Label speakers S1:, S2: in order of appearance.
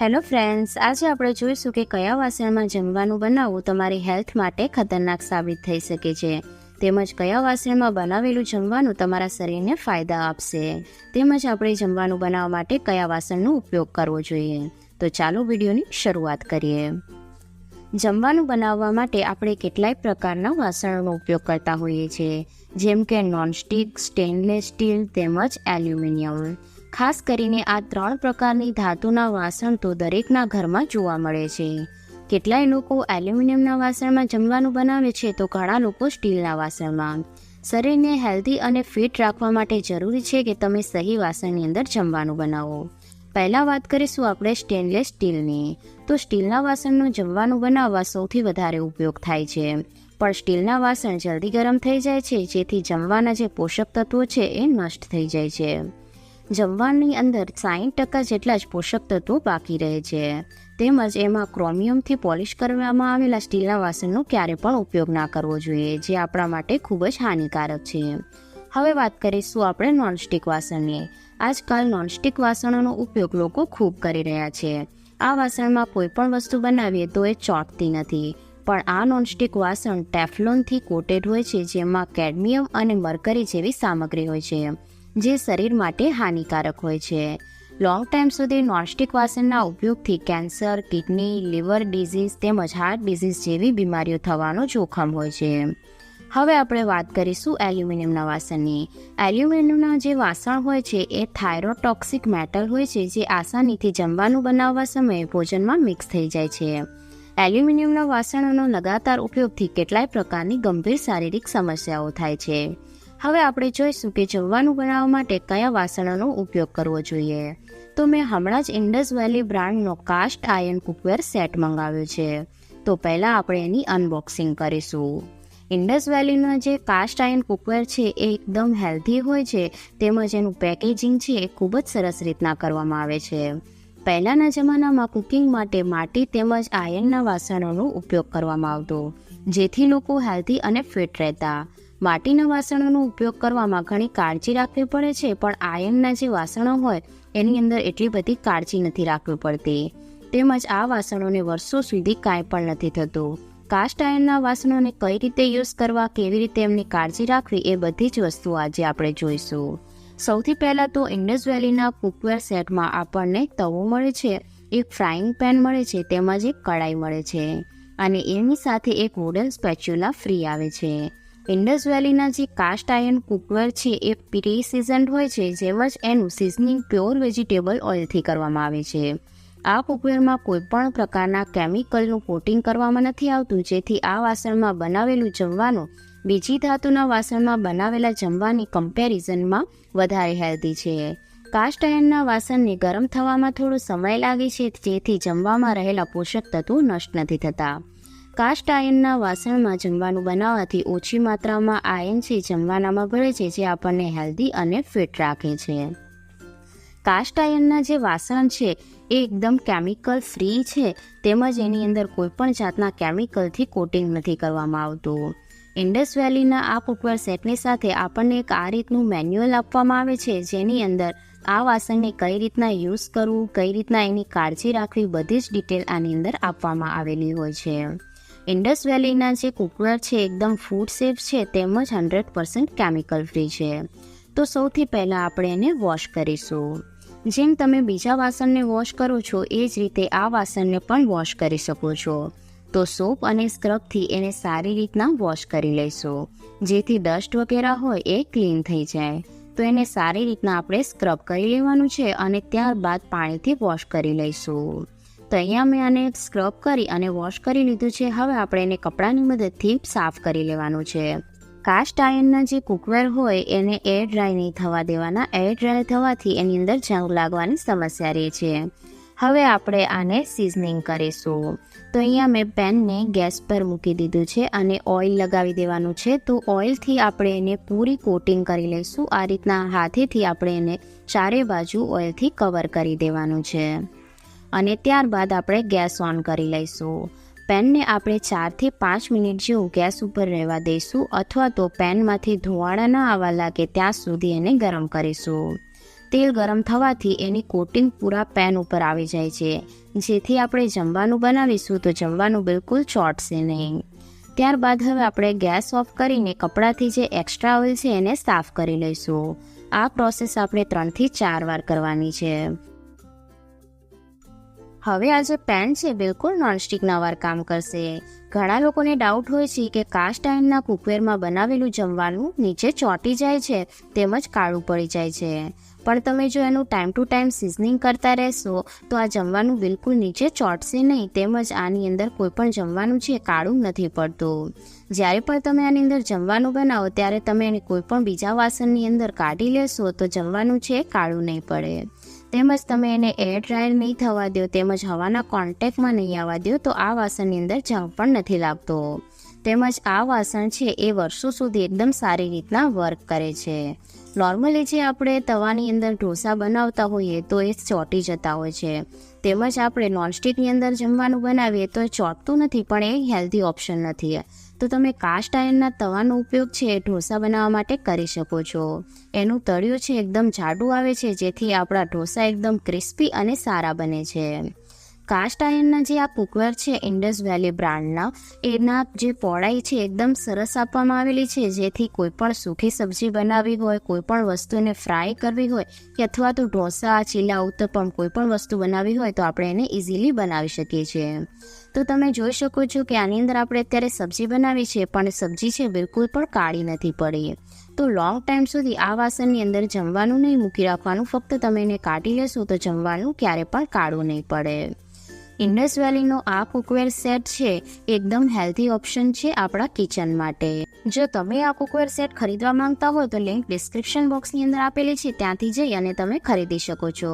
S1: Hello friends, આજે આપણે જોઈશું કે કયા વાસણમાં જમવાનું બનાવવું તમારી હેલ્થ માટે ખતરનાક સાબિત થઈ શકે છે. તેમજ કયા વાસણમાં બનાવેલું જમવાનું તમારા શરીરને ફાયદા આપશે. તેમજ આપણે જમવાનું બનાવવા માટે કયા વાસણનો ઉપયોગ કરવો જોઈએ. તો ચાલો વિડીયોની શરૂઆત કરીએ. જમવાનું બનાવવા માટે આપણે કેટલાય પ્રકારના વાસણોનો ઉપયોગ કરતા હોઈએ છીએ. જેમ કે નોનસ્ટિક, સ્ટેનલેસ સ્ટીલ તેમજ એલ્યુમિનિયમ. ખાસ કરીને આ ત્રણ પ્રકારની ધાતુના વાસણ તો દરેકના ઘરમાં જોવા મળે છે. કેટલાય લોકો એલ્યુમિનિયમના વાસણમાં જમવાનું બનાવે છે તો ઘણા લોકો સ્ટીલના વાસણમાં. શરીરને હેલ્ધી અને ફિટ રાખવા માટે જરૂરી છે કે તમે સહી વાસણની અંદર જમવાનું બનાવો. પહેલાં વાત કરીશું આપણે સ્ટેનલેસ સ્ટીલની. તો સ્ટીલના વાસણનું જમવાનું બનાવવા સૌથી વધારે ઉપયોગ થાય છે. પણ સ્ટીલના વાસણ જલ્દી ગરમ થઈ જાય છે, જેથી જમવાના જે પોષક તત્વો છે એ નષ્ટ થઈ જાય છે. જમવાની અંદર સાહીઠ ટકા જેટલા જ પોષક તત્વો બાકી રહે છે. તેમજ એમાં ક્રોમિયમથી પોલિશ કરવામાં આવેલા સ્ટીલના વાસણનો ક્યારે પણ ઉપયોગ ના કરવો જોઈએ, જે આપણા માટે ખૂબ જ હાનિકારક છે. હવે વાત કરીશું આપણે નોનસ્ટિક વાસણની. આજકાલ નોનસ્ટિક વાસણોનો ઉપયોગ લોકો ખૂબ કરી રહ્યા છે. આ વાસણમાં કોઈ પણ વસ્તુ બનાવીએ તો એ ચોંટતી નથી. પણ આ નોનસ્ટિક વાસણ ટેફલોનથી કોટેડ હોય છે, જેમાં કેડમિયમ અને મરકરી જેવી સામગ્રી હોય છે. જે શરીર માટે હાનિકારક હોય છે. લોંગ ટાઈમ સુધી નોનસ્ટિક વાસણના ઉપયોગથી કેન્સર, કિડની, લીવર ડિઝીઝ તેમજ હાર્ટ ડિઝીઝ જેવી બીમારીઓ થવાનું જોખમ હોય છે. હવે આપણે વાત કરીશું એલ્યુમિનિયમના વાસણની. એલ્યુમિનિયમના જે વાસણ હોય છે એ થાઇરોટોક્સિક મેટલ હોય છે જે આસાનીથી જમવાનું બનાવવા સમયે ભોજનમાં મિક્સ થઈ જાય છે. એલ્યુમિનિયમના વાસણોનો લગાતાર ઉપયોગથી કેટલાય પ્રકારની ગંભીર શારીરિક સમસ્યાઓ થાય છે. હવે આપણે જોઈશું કે જમવાનું બનાવવા માટે કયા વાસણોનો ઉપયોગ કરવો જોઈએ. તો મેં હમણાં જ ઇન્ડસ વેલી બ્રાન્ડનો કાસ્ટ આયર્ન કુકવેર સેટ મંગાવ્યો છે. તો પહેલાં આપણે એની અનબોક્સિંગ કરીશું. ઇન્ડસ વેલીના જે કાસ્ટ આયર્ન કુકવેર છે એ એકદમ હેલ્ધી હોય છે, તેમજ એનું પેકેજિંગ છે એ ખૂબ જ સરસ રીતના કરવામાં આવે છે. પહેલાંના જમાનામાં કુકિંગ માટે માટી તેમજ આયર્નના વાસણોનો ઉપયોગ કરવામાં આવતો, જેથી લોકો હેલ્ધી અને ફિટ રહેતા. માટીના વાસણોનો ઉપયોગ કરવામાં ઘણી કાળજી રાખવી પડે છે, પણ આયર્નના જે વાસણો હોય, એની અંદર એટલી બધી કાળજી નથી રાખવી પડતી. તેમજ આ વાસણોને વર્ષો સુધી કાંઈ પણ નથી થતું. કાસ્ટ આયર્નના વાસણોને કઈ રીતે યુઝ કરવા, કેવી રીતે એમની કાળજી રાખવી, એ બધી જ વસ્તુઓ આજે આપણે જોઈશું. સૌથી પહેલાં તો ઇન્ડસ વેલીના કુકવેર સેટમાં આપણને તવો મળે છે, એક ફ્રાઈંગ પેન મળે છે, તેમજ એક કડાઈ મળે છે. અને એની સાથે એક વુડન સ્પેચ્યુલા ફ્રી આવે છે. ઇન્ડસ વેલીના જે કાસ્ટ આયર્ન કુકવેર છે એ પ્રી સિઝન્ડ હોય છે જેમજ એનું સિઝનિંગ પ્યોર વેજીટેબલ ઓઇલથી કરવામાં આવે છે. આ કુકવેરમાં કોઈ પણ પ્રકારના કેમિકલનું કોટિંગ કરવામાં નથી આવતું, જેથી આ વાસણમાં બનાવેલું જમવાનું બીજી ધાતુના વાસણમાં બનાવેલા જમવાની કમ્પેરિઝનમાં વધારે હેલ્ધી છે. કાસ્ટ આયર્નના વાસણને ગરમ થવામાં થોડો સમય લાગે છે, જેથી જમવામાં રહેલા પોષક તત્વો નષ્ટ નથી થતા. કાસ્ટ આયર્નના વાસણમાં જમવાનું બનાવવાથી ઓછી માત્રામાં આયર્ન છે, જમવાનામાં ભળે છે, જે આપણને હેલ્ધી અને ફિટ રાખે છે. કાસ્ટ આયર્નના જે વાસણ છે, એ એકદમ કેમિકલ ફ્રી છે, તેમજ એની અંદર કોઈપણ જાતના કેમિકલથી કોટિંગ નથી કરવામાં આવતું. ઇન્ડસ વેલીના આ કુકવેર સેટની સાથે આપણને એક આ રીતનું મેન્યુઅલ આપવામાં આવે છે, જેની અંદર આ વાસણને કઈ રીતના યુઝ કરવું, કઈ રીતના એની કાળજી રાખવી, બધી જ ડિટેલ આની અંદર આપવામાં આવેલી હોય છે. ઇન્ડસ વેલીના જે કુકવેર છે, એકદમ ફૂડ સેફ છે, તેમજ હંડ્રેડ પર્સન્ટ કેમિકલ ફ્રી છે. તો સૌથી પહેલાં આપણે એને વોશ કરીશું. જેમ તમે બીજા વાસણને વોશ કરો છો, એ જ રીતે આ વાસણને પણ વોશ કરી શકો છો. તો સોપ અને સ્ક્રબથી એને સારી રીતના વોશ કરી લઈશું જેથી ડસ્ટ વગેરે હોય, એ ક્લીન થઈ જાય. તો એને સારી રીતના આપણે સ્ક્રબ કરી લેવાનું છે અને ત્યારબાદ પાણીથી વોશ કરી લઈશું. તો અહીંયા મેં આને સ્ક્રબ કરી અને વોશ કરી લીધું છે. હવે આપણે એને કપડાની મદદથી સાફ કરી લેવાનું છે. કાસ્ટ આયર્નના જે કુકવેર હોય એને એર ડ્રાય નહીં થવા દેવાના. એર ડ્રાય થવાથી એની અંદર જંગ લાગવાની સમસ્યા રહે છે. હવે આપણે આને સિઝનિંગ કરીશું. તો અહીંયા મેં પેનને ગેસ પર મૂકી દીધું છે અને ઓઇલ લગાવી દેવાનું છે. તો ઓઇલથી આપણે એને પૂરી કોટિંગ કરી લઈશું. આ રીતના હાથેથી આપણે એને ચારે બાજુ ઓઇલથી કવર કરી દેવાનું છે. અને ત્યારબાદ આપણે ગેસ ઓન કરી લઈશું. પેનને આપણે ચારથી પાંચ મિનિટ જેવું ગેસ ઉપર રહેવા દઈશું અથવા તો પેનમાંથી ધોવાળા ના આવવા લાગે ત્યાં સુધી એને ગરમ કરીશું. તેલ ગરમ થવાથી એની કોટિંગ પૂરા પેન ઉપર આવી જાય છે. જેથી આપણે જમવાનું બનાવીશું તો જમવાનું બિલકુલ ચોટશે નહીં. ત્યારબાદ હવે આપણે ગેસ ઓફ કરીને કપડાથી જે એક્સ્ટ્રા ઓઇલ છે એને સાફ કરી લઈશું. આ પ્રોસેસ આપણે ત્રણથી ચાર વાર કરવાની છે. હવે આ જે પેન છે, બિલકુલ નોનસ્ટિકના વાર કામ કરશે. ઘણા લોકોને ડાઉટ હોય છે કે કાસ્ટ આયર્નના કુકવેરમાં બનાવેલું જમવાનું નીચે ચોંટી જાય છે, તેમજ કાળું પડી જાય છે. પણ તમે જો એનું ટાઈમ ટુ ટાઈમ સિઝનિંગ કરતા રહેશો, તો આ જમવાનું બિલકુલ નીચે ચોંટશે નહીં, તેમજ આની અંદર કોઈ પણ જમવાનું છે કાળું નથી પડતું. જ્યારે પણ તમે આની અંદર જમવાનું બનાવો, ત્યારે તમે એને કોઈ પણ બીજા વાસણની અંદર કાઢી લેશો, તો જમવાનું છે કાળું નહીં પડે. તેમજ તમે એને એર ડ્રાયર નહીં થવા દો, તેમજ હવાના કોન્ટેક્ટમાં નહીં આવવા દો, તો આ વાસણની અંદર જંગ પણ નથી લાગતો. તેમજ આ વાસણ છે એ વર્ષો સુધી એકદમ સારી રીતના વર્ક કરે છે. નોર્મલી જે આપણે તવાની અંદર ઢોસા બનાવતા હોઈએ તો એ ચોંટી જતા હોય છે. તેમજ આપણે નોનસ્ટિકની અંદર જમવાનું બનાવીએ તો એ ચોંટતું નથી, પણ એ હેલ્ધી ઓપ્શન નથી. તો તમે કાસ્ટ આયર્નના તવાનો ઉપયોગ છે એ ઢોસા બનાવવા માટે કરી શકો છો. એનું તળિયું છે એકદમ જાડું આવે છે, જેથી આપણા ઢોસા એકદમ ક્રિસ્પી અને સારા બને છે. કાસ્ટ આયર્નના જે આ કુકવેર છે ઇન્ડસ વેલી બ્રાન્ડના એના જે પહોળાઈ છે એકદમ સરસ આપવામાં આવેલી છે, જેથી કોઈ પણ સૂકી સબ્જી બનાવવી હોય, કોઈ પણ વસ્તુને ફ્રાય કરવી હોય, કે અથવા તો ઢોસા, ચીલા ઉત્તપમ કોઈ પણ વસ્તુ બનાવવી હોય, તો આપણે એને ઇઝીલી બનાવી શકીએ છીએ. તો તમે જોઈ શકો છો કે આની અંદર આપણે અત્યારે સબ્જી બનાવી છે, પણ સબ્જી છે બિલકુલ પણ કાળી નથી પડી. તો લોંગ ટાઈમ સુધી આ વાસણની અંદર જમવાનું નહીં મૂકી રાખવાનું, ફક્ત તમે એને કાઢી લેશો તો જમવાનું ક્યારે પણ કાળું નહીં પડે. ઇન્ડસ વેલીનો આ કુકવેર સેટ છે, એકદમ હેલ્ધી ઓપ્શન છે આપણા કિચન માટે. જો તમે આ કુકવેર સેટ ખરીદવા માંગતા હો તો લિંક ડિસ્ક્રિપ્શન બોક્સની અંદર આપેલી છે, ત્યાંથી જઈ અને તમે ખરીદી શકો છો.